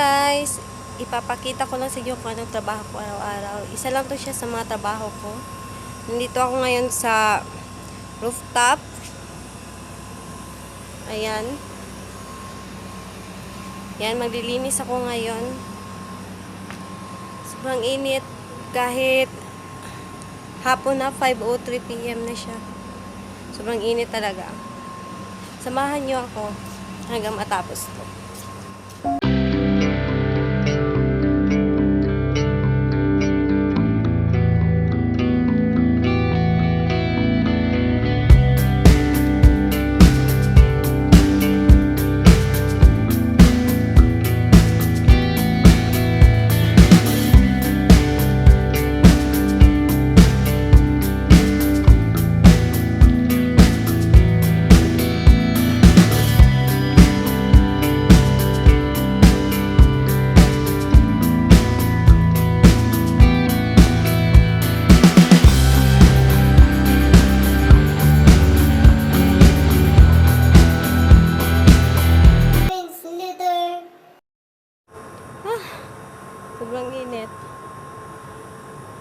guys, ipapakita ko lang sa inyo kung anong trabaho ko araw-araw. Isa lang to siya sa mga trabaho ko. Nandito ako ngayon sa rooftop. Ayan. Yan, maglilinis ako ngayon. Sobrang init. Kahit hapon na, 5.03 p.m. na siya. Sobrang init talaga. Samahan niyo ako hanggang matapos to.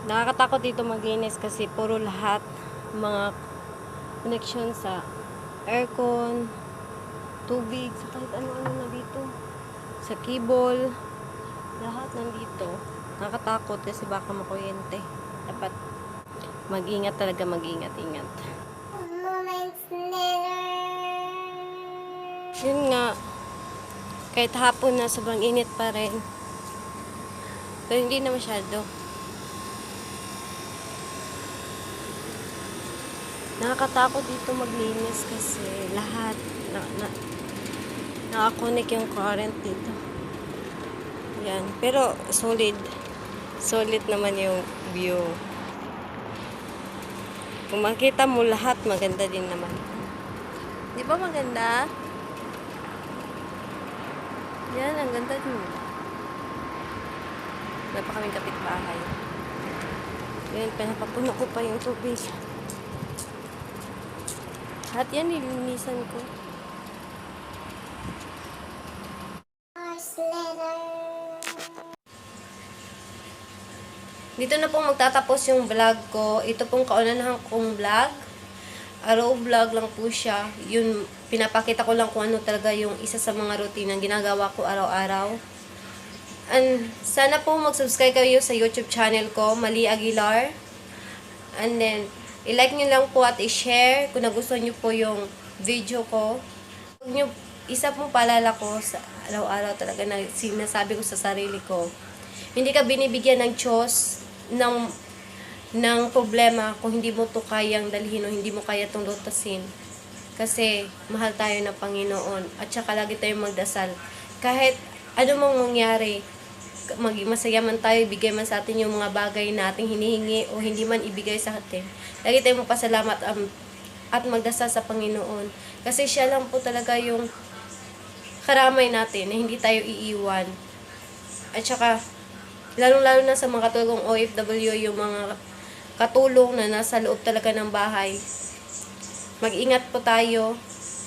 Nakakatakot dito maglinis kasi puro lahat mga connection sa aircon, tubig, sa kahit ano-ano na dito. Sa cable, lahat nandito. Nakakatakot kasi baka makuryente. Dapat mag-ingat talaga, mag-ingat-ingat. Yun nga, kahit hapon na sobrang init pa rin. Pero hindi na masyado. Nakakatakot dito maglinis kasi lahat na, na nakakonek yung current dito. Yan. Pero solid. Solid naman yung view. Kung makita mo lahat, maganda din naman. Di ba maganda? Yan, ang ganda din. Wala pa kaming kapitbahay. Yan, pinapapuno ko pa yung tubig. At yan, nilinisan ko. Dito na pong magtatapos yung vlog ko. Ito pong kaunanahan kong vlog. Araw vlog lang po siya. Yun, pinapakita ko lang kung ano talaga yung isa sa mga routine na ginagawa ko araw-araw. And sana po mag-subscribe kayo sa YouTube channel ko, Mali Aguilar. And then, i-like nyo lang po at i-share kung nagustuhan nyo po yung video ko. Huwag nyo, isa pong paalala ko sa araw-araw talaga na sinasabi ko sa sarili ko. Hindi ka binibigyan ng Diyos ng ng problema kung hindi mo to kayang dalhin o hindi mo kaya itong lutasin. Kasi mahal tayo ng Panginoon at saka lagi tayong magdasal. Kahit ano mang mangyari, maging masaya man tayo, ibigay man sa atin yung mga bagay na ating hinihingi o hindi man ibigay sa atin. Lagi tayong magpasalamat um, at magdasal sa Panginoon. Kasi siya lang po talaga yung karamay natin na hindi tayo iiwan. At saka, lalong-lalo na sa mga katulong OFW, yung mga katulong na nasa loob talaga ng bahay. Mag-ingat po tayo.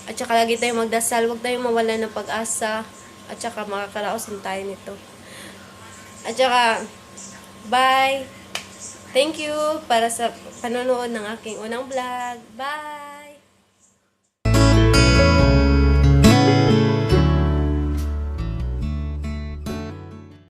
At saka lagi tayong magdasal. Huwag tayong mawala ng pag-asa. At saka makakaraos tayo nito. At saka, bye! Thank you para sa panonood ng aking unang vlog. Bye!